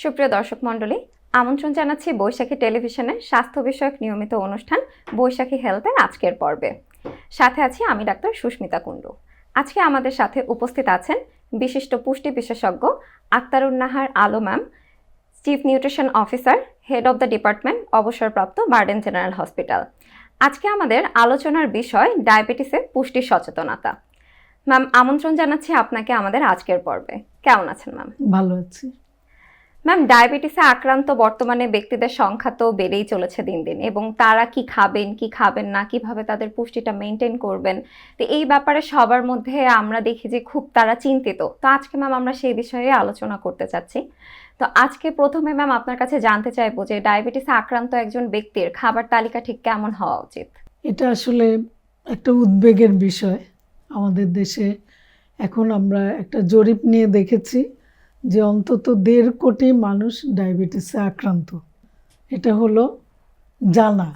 সুপ্রিয় দর্শক মণ্ডলী, আমন্ত্রণ জানাচ্ছি বৈশাখী টেলিভিশনের স্বাস্থ্য বিষয়ক নিয়মিত অনুষ্ঠান বৈশাখী হেলথের আজকের পর্বে। সাথে আছি আমি ডাক্তার সুস্মিতা কুণ্ডু। আজকে আমাদের সাথে উপস্থিত আছেন বিশিষ্ট পুষ্টি বিশেষজ্ঞ Aktarunnahar Alo ma'am, chief nutrition officer, head of the department, অবসরপ্রাপ্ত বার্ডেন জেনারেল হসপিটাল। আজকে আমাদের আলোচনার বিষয় ডায়াবেটিসে পুষ্টি সচেতনতা। ম্যাম, আমন্ত্রণ জানাচ্ছি আপনাকে আমাদের আজকের পর্বে। কেমন আছেন ম্যাম? ভালো আছি। ম্যাম ডায়াবেটিসে আক্রান্ত বর্তমানে ব্যক্তিদের সংখ্যা তো বেড়েই চলেছে দিন দিন এবং তারা কি খাবেন কি খাবেন না, কীভাবে তাদের পুষ্টিটা মেনটেন করবেন? তো এই ব্যাপারে সবার মধ্যে আমরা দেখি যে খুব তারা চিন্তিত। তো আজকে ম্যাম আমরা সেই বিষয়ে আলোচনা করতে চাচ্ছি। তো আজকে প্রথমে ম্যাম আপনার কাছে জানতে চাইব যে ডায়াবেটিসে আক্রান্ত একজন ব্যক্তির খাবার তালিকা ঠিক কেমন হওয়া উচিত? এটা আসলে একটা উদ্বেগের বিষয়। আমাদের দেশে এখন আমরা একটা জরিপ নিয়ে দেখেছি। যে অন্তত দেড় কোটি মানুষ ডায়াবেটিসে আক্রান্ত। এটা হলো জানা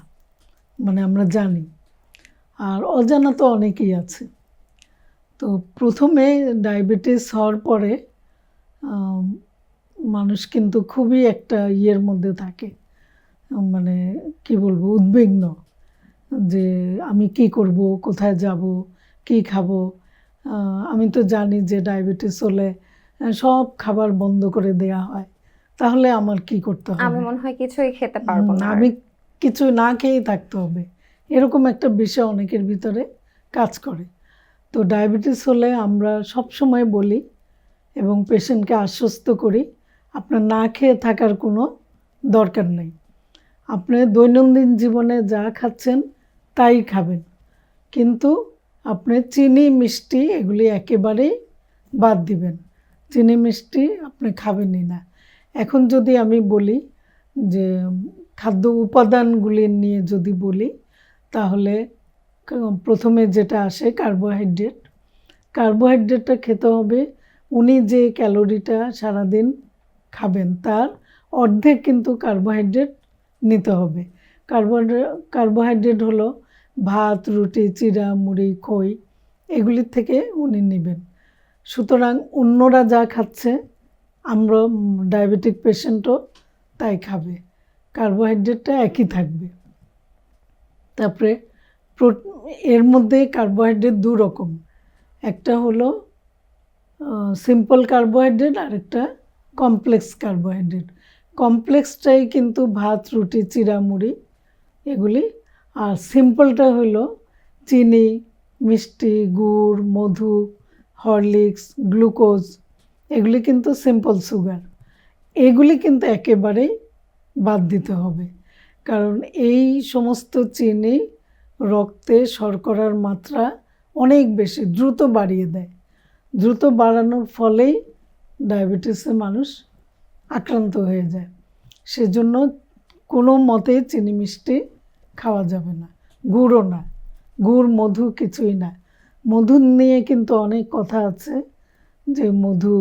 মানে আমরা জানি। আর অজানা তো অনেকেই আছে। তো প্রথমে ডায়াবেটিস হওয়ার পরে মানুষ কিন্তু খুবই একটা ইয়ের মধ্যে থাকে। মানে কি বলব, উদ্বিগ্ন। যে আমি কি করব, কোথায় যাব, কি খাব? আমি তো জানি যে ডায়াবেটিস হলে সব খাবার বন্ধ করে দেয়া হয়। তাহলে আমার কি করতে আমি হবে মনে হয় কিছুই খেতে পারব না আমি কিছু না খেয়েই থাকতে হবে। এরকম একটা বিষয় অনেকের ভিতরে কাজ করে। তো ডায়াবেটিস হলে আমরা সব সময় বলি এবং পেশেন্টকে আশ্বস্ত করি আপনার না খেয়ে থাকার কোনো দরকার নেই। আপনি দৈনন্দিন জীবনে যা খাচ্ছেন তাই খাবেন। কিন্তু আপনি চিনি মিষ্টি এগুলি একেবারেই বাদ দিবেন। চিনি মিষ্টি আপনি খাবেনই না। এখন যদি আমি বলি যে খাদ্য উপাদানগুলি নিয়ে যদি বলি, তাহলে প্রথমে যেটা আসে কার্বোহাইড্রেট। কার্বোহাইড্রেটটা খেতে হবে, উনি যে ক্যালোরিটা সারাদিন খাবেন তার অর্ধেক কিন্তু কার্বোহাইড্রেট নিতে হবে। কার্বোহাইড্রেট কার্বোহাইড্রেট হলো ভাত, রুটি, চিড়া, মুড়ি, খই, এগুলির থেকে উনি নেবেন। সুতরাং অন্যরা যা খাচ্ছে, আমরা ডায়াবেটিক পেশেন্টও তাই খাবে। কার্বোহাইড্রেটটা একই থাকবে। তারপরে প্রো- এর মধ্যে কার্বোহাইড্রেট দু রকম। একটা হলো সিম্পল কার্বোহাইড্রেট আর একটা কমপ্লেক্স কার্বোহাইড্রেট। কমপ্লেক্সটাই কিন্তু ভাত, রুটি, চিড়া, মুড়ি, এগুলি। আর সিম্পলটা হলো, চিনি, মিষ্টি, গুড়, মধু হরলিক্স, গ্লুকোজ, এগুলি কিন্তু সিম্পল সুগার এগুলি কিন্তু একেবারেই বাদ দিতে হবে। কারণ এই সমস্ত চিনি রক্তে শর্করার মাত্রা অনেক বেশি, দ্রুত বাড়িয়ে দেয়। দ্রুত বাড়ানোর ফলেই ডায়াবেটিসে মানুষ আক্রান্ত হয়ে যায়। সেজন্য কোনো মতেই চিনি মিষ্টি খাওয়া যাবে না। গুড়ও না। গুড়, মধু কিছুই না। মধু নিয়ে কিন্তু অনেক কথা আছে যে মধু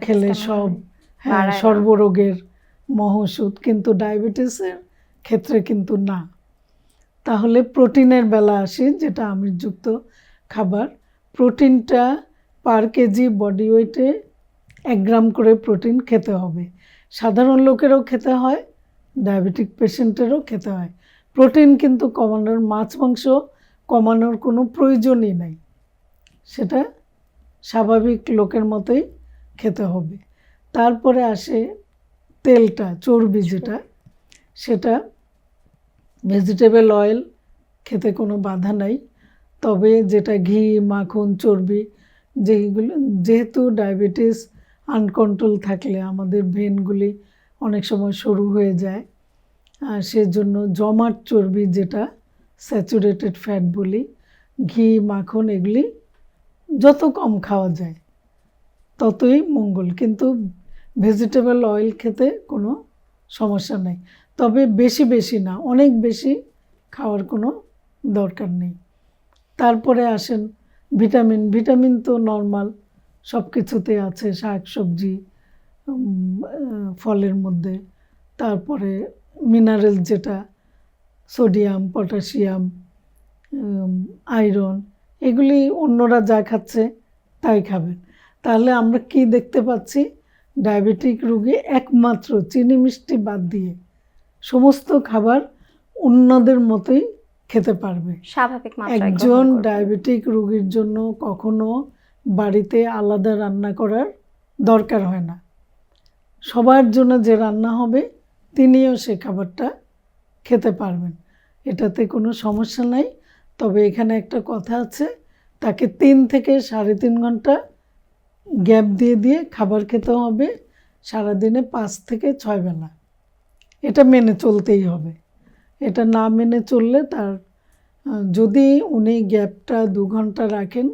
খেলে সব হ্যাঁ? সর্বরোগের মহৌষধ কিন্তু ডায়াবেটিসের ক্ষেত্রে কিন্তু না। তাহলে প্রোটিনের বেলা আসি যেটা আমিষযুক্ত খাবার। প্রোটিনটা পার কেজি বডি ওয়েটে এক গ্রাম করে প্রোটিন খেতে হবে। সাধারণ লোকেরও খেতে হয় ডায়াবেটিক পেশেন্টেরও খেতে হয়। প্রোটিন কিন্তু কমানোর মাছ মাংস কমানোর কোনো প্রয়োজনই নাই। সেটা স্বাভাবিক লোকের মতোই খেতে হবে। তারপরে আসে তেলটা, চর্বি যেটা, সেটা ভেজিটেবল অয়েল খেতে কোনো বাধা নাই। তবে যেটা ঘি, মাখন, চর্বি যেগুলো যেহেতু ডায়াবেটিস আনকন্ট্রোল থাকলে আমাদের ভেনগুলি অনেক সময় সরু হয়ে যায় সেজন্য জমাট চর্বি যেটা স্যাচুরেটেড ফ্যাট বলি, ঘি, মাখন এগুলি যত কম খাওয়া যায়, ততই মঙ্গল। কিন্তু ভেজিটেবল অয়েল খেতে কোনো সমস্যা নেই। তবে বেশি বেশি না, অনেক বেশি খাওয়ার কোনো দরকার নেই। তারপরে আসেন ভিটামিন। ভিটামিন তো নর্মাল, সব কিছুতে আছে, শাক, সবজি ফলের মধ্যে। তারপরে মিনারেল যেটা সোডিয়াম পটাশিয়াম আয়রন এগুলি অন্যরা যা খাচ্ছে তাই খাবেন। তাহলে আমরা কি দেখতে পাচ্ছি? ডায়াবেটিক রোগী একমাত্র চিনি মিষ্টি বাদ দিয়ে সমস্ত খাবার অন্যদের মতোই খেতে পারবে। স্বাভাবিক একজন ডায়াবেটিক রোগীর জন্য কখনো বাড়িতে আলাদা রান্না করার দরকার হয় না। সবার জন্য যে রান্না হবে তিনিও সে খাবারটা খেতে পারবেন। এটাতে কোনো সমস্যা নাই। তবে এখানে একটা কথা আছে, তাকে তিন থেকে সাড়ে তিন ঘণ্টা গ্যাপ দিয়ে দিয়ে খাবার খেতে হবে, সারাদিনে পাঁচ থেকে ছয় বেলা। এটা মেনে চলতেই হবে। এটা না মেনে চললে তার, যদি উনি গ্যাপটা দু ঘণ্টা রাখেন,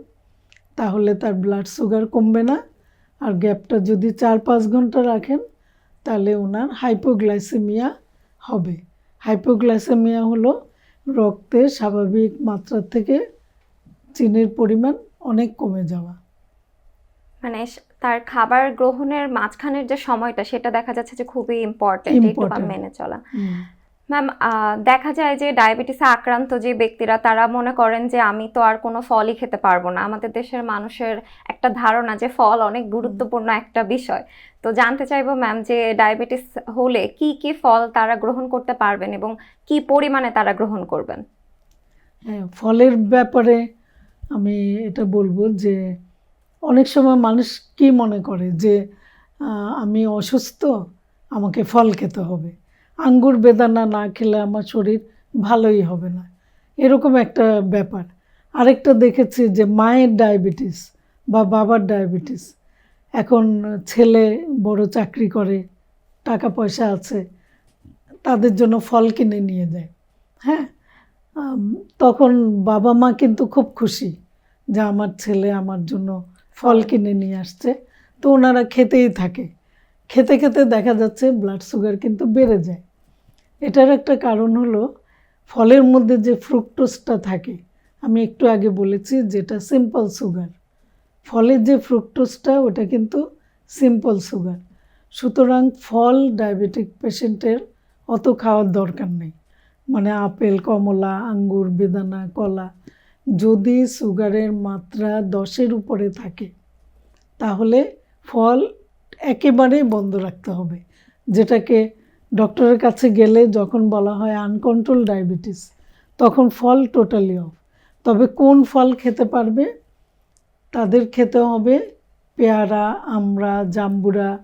তাহলে তার ব্লাড সুগার কমবে না। আর গ্যাপটা যদি চার পাঁচ ঘণ্টা রাখেন, তাহলে ওনার হাইপোগ্লাইসেমিয়া হবে। হাইপোগ্লাইসেমিয়া হলো রক্তে স্বাভাবিক মাত্রার থেকে চিনির পরিমাণ অনেক কমে যাওয়া। মানে তার খাবার গ্রহণের মাঝখানের যে সময়টা সেটা দেখা যাচ্ছে যে খুবই ইম্পর্টেন্ট একটু মেনে চলা। ম্যাম দেখা যায় যে ডায়াবেটিসে আক্রান্ত যে ব্যক্তিরা তারা মনে করেন যে আমি তো আর কোনো ফলই খেতে পারব না। আমাদের দেশের মানুষের একটা ধারণা যে ফল অনেক গুরুত্বপূর্ণ একটা বিষয়। তো জানতে চাইব ম্যাম যে ডায়াবেটিস হলে কি কি ফল তারা গ্রহণ করতে পারবেন এবং কি পরিমাণে তারা গ্রহণ করবেন? হ্যাঁ ফলের ব্যাপারে আমি এটা বলব যে অনেক সময় মানুষ কি মনে করে যে আমি অসুস্থ আমাকে ফল খেতে হবে। আঙ্গুর বেদানা না খেলে আমার শরীর ভালোই হবে না। এরকম একটা ব্যাপার। আরেকটা দেখেছি যে মায়ের ডায়াবেটিস বা বাবার ডায়াবেটিস। এখন ছেলে বড় চাকরি করে, টাকা পয়সা আছে, তাদের জন্য ফল কিনে নিয়ে যায়। হ্যাঁ? তখন বাবা মা কিন্তু খুব খুশি যে আমার ছেলে আমার জন্য ফল কিনে নিয়ে আসছে। তো ওনারা খেতেই থাকে। খেতে খেতে দেখা যাচ্ছে ব্লাড সুগার কিন্তু বেড়ে যায়। এটার একটা কারণ হলো, ফলের মধ্যে যে ফ্রুক্টোজটা থাকে, আমি একটু আগে বলেছি যেটা সিম্পল সুগার ফলের যে ফ্রুক্টোজটা, ওটা কিন্তু সিম্পল সুগার সুতরাং ফল ডায়াবেটিক পেশেন্টের অত খাওয়ার দরকার নেই। মানে আপেল, কমলা, আঙ্গুর, বেদানা, কলা, যদি সুগারের মাত্রা দশের উপরে থাকে, তাহলে ফল একেবারেই বন্ধ রাখতে হবে। যেটাকে ডক্টরের কাছে গেলে যখন বলা হয় আনকন্ট্রোল ডায়াবেটিস তখন ফল টোটালি অফ তবে কোন ফল খেতে পারবে? তাদের খেতে হবে পেয়ারা আমড়া জাম্বুরা,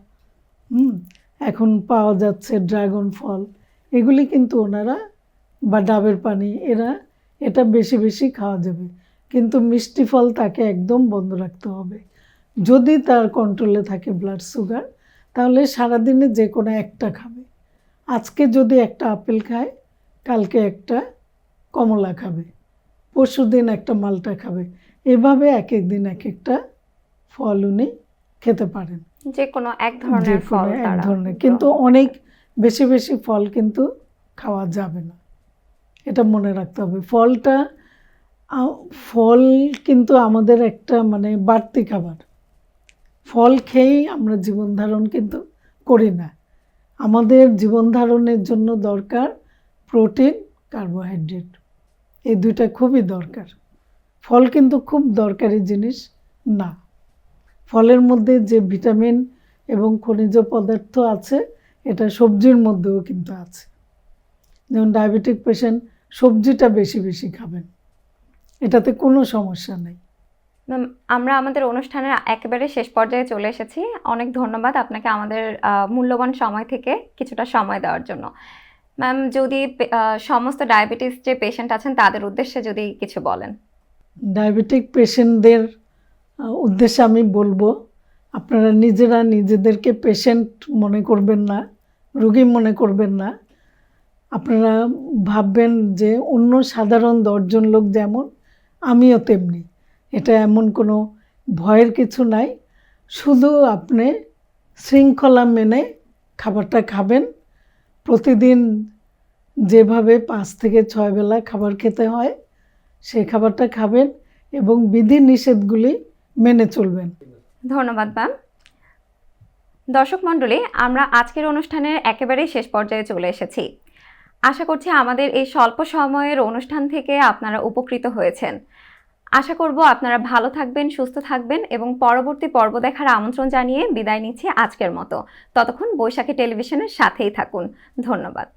হুম, এখন পাওয়া যাচ্ছে ড্রাগন ফল। এগুলি কিন্তু ওনারা, বা ডাবের পানি, এরা এটা বেশি বেশি খাওয়া যাবে। কিন্তু মিষ্টি ফল তাকে একদম বন্ধ রাখতে হবে। যদি তার কন্ট্রোলে থাকে ব্লাড সুগার তাহলে সারাদিনে যে কোনো একটা খাবে। আজকে যদি একটা আপেল খায় কালকে একটা কমলা খাবে পরশু দিন একটা মালটা খাবে এভাবে এক এক দিন এক একটা ফল উনি খেতে পারেন। যে কোনো এক ধরনের ফল এক ধরনের। কিন্তু অনেক বেশি বেশি ফল কিন্তু খাওয়া যাবে না। এটা মনে রাখতে হবে। ফলটা ফল কিন্তু আমাদের একটা মানে বাড়তি খাবার। ফল খেয়েই আমরা জীবন ধারণ কিন্তু করি না। আমাদের জীবন ধারণের জন্য দরকার প্রোটিন, কার্বোহাইড্রেট। এই দুইটা খুবই দরকার। ফল কিন্তু খুব দরকারি জিনিস না। ফলের মধ্যে যে ভিটামিন এবং খনিজ পদার্থ আছে, এটা সবজির মধ্যেও কিন্তু আছে। যেমন ডায়াবেটিক পেশেন্ট সবজিটা বেশি বেশি খাবেন। এটাতে কোনো সমস্যা নেই। আমরা আমাদের অনুষ্ঠানের একেবারে শেষ পর্যায়ে চলে এসেছি। অনেক ধন্যবাদ আপনাকে আমাদের মূল্যবান সময় থেকে কিছুটা সময় দেওয়ার জন্য। ম্যাম, যদি সমস্ত ডায়াবেটিস যে পেশেন্ট আছেন তাদের উদ্দেশ্যে যদি কিছু বলেন। ডায়াবেটিক পেশেন্টদের উদ্দেশ্যে আমি বলব, আপনারা নিজেরা নিজেদেরকে পেশেন্ট মনে করবেন না, রুগী মনে করবেন না। আপনারা ভাববেন যে অন্য সাধারণ দশজন লোক যেমন, আমিও তেমনি। এটা এমন কোনো ভয়ের কিছু নাই। শুধু আপনি শৃঙ্খলা মেনে খাবারটা খাবেন। প্রতিদিন যেভাবে পাঁচ থেকে ছয় বেলা খাবার খেতে হয় সেই খাবারটা খাবেন এবং বিধি নিষেধগুলি মেনে চলবেন। ধন্যবাদ ম্যাম দর্শক মণ্ডলী, আমরা আজকের অনুষ্ঠানের একেবারেই শেষ পর্যায়ে চলে এসেছি। আশা করছি আমাদের এই স্বল্প সময়ের অনুষ্ঠান থেকে আপনারা উপকৃত হয়েছেন। আশা করব আপনারা ভালো থাকবেন, সুস্থ থাকবেন এবং পরবর্তী পর্ব দেখার আমন্ত্রণ জানিয়ে বিদায় নিচ্ছি আজকের মতো। ততক্ষণ বৈশাখী টেলিভিশনের সাথেই থাকুন। ধন্যবাদ।